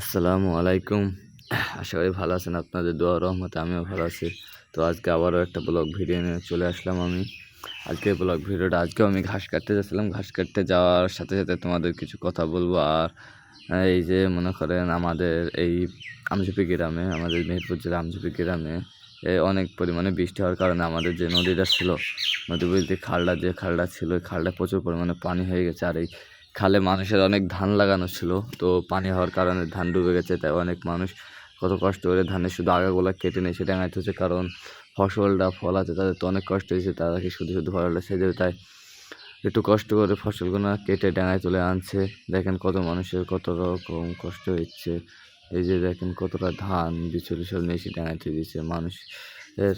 আসসালামু আলাইকুম। আশা করি ভালো আছেন আপনাদের দোয়া রহমতে আমিও ভালো আছি। তো আজকে আবারও একটা ব্লগ ভিডিও নিয়ে চলে আসলাম আমি। আজকে ব্লগ ভিডিওটা, আজকেও আমি ঘাস কাটতে যাচ্ছিলাম। ঘাস কাটতে যাওয়ার সাথে সাথে তোমাদের কিছু কথা বলব। আর এই যে মনে করেন আমাদের এই আমঝুপি গ্রামে, আমাদের মেহেরপুর জেলা আমঝুপি গ্রামে অনেক পরিমাণে বৃষ্টি হওয়ার কারণে আমাদের যে নদীটা ছিল নদী বলতে খালটা যে খালটা ছিল, ওই খালটা প্রচুর পরিমাণে পানি হয়ে গেছে। আর এই খালে মানুষের অনেক ধান লাগানো ছিল, তো পানি হওয়ার কারণে ধান ডুবে গেছে, তাই অনেক মানুষ কত কষ্ট করে ধানের শুধু আগাগুলো কেটে নিয়ে সেটা গাইতে হচ্ছে, কারণ ফসলটা ফল আছে, তাদের তো অনেক কষ্ট হয়েছে, তারা কি শুধু শুধু ফসলটা সেজে তাই একটু কষ্ট করে ফসলগুলো কেটে ডাঙায় তুলে আনছে। দেখেন কত মানুষের কত রকম কষ্ট হচ্ছে, এই যে দেখেন কতটা ধান বিচুলি সব নিয়ে এসে ডাঙায় তুলে দিচ্ছে মানুষ এর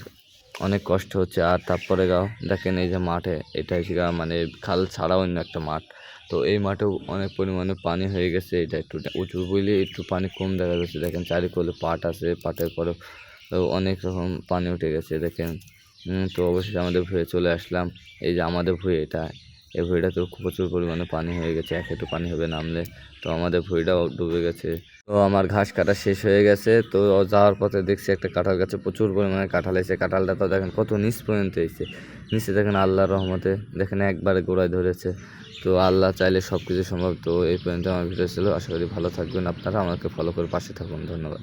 অনেক কষ্ট হচ্ছে। আর তারপরে গাও দেখেন এই যে মাঠে, এটা হচ্ছে গা মানে খাল ছাড়া অন্য একটা মাঠ। তো এই মাঠেও অনেক পরিমাণে পানি হয়ে গেছে, এটা একটু উঁচু বলে একটু পানি কম দেখা যাচ্ছে। দেখেন চারিকলে পাট আছে, পাটের পরে অনেক রকম পানি উঠে গেছে, দেখেন। তো অবশেষে আমাদের ভুয়ে চলে আসলাম। এই যে আমাদের ভুয়ে এটা এই ভুঁইটাতেও প্রচুর পরিমাণে পানি হয়ে গেছে, এক একটু পানি হবে নামলে। তো আমাদের ভুঁইটাও ডুবে গেছে। তো আমার ঘাস কাটা শেষ হয়ে গেছে। তো যাওয়ার পথে দেখছি একটা কাঁঠাল গাছে প্রচুর পরিমাণে কাঁঠাল এসে, কাঁঠালটা তো দেখেন কত নিচ পর্যন্ত এসেছে। নিচে দেখেন আল্লাহর রহমতে, দেখেন একবারে গোড়ায় ধরেছে। তো আল্লাহ চাইলে সব কিছু সম্ভব। তো এই পর্যন্ত আমার ভিডিও ছিল। আশা করি ভালো থাকবেন। আপনারা আমাকে ফলো করে পাশে থাকুন। ধন্যবাদ।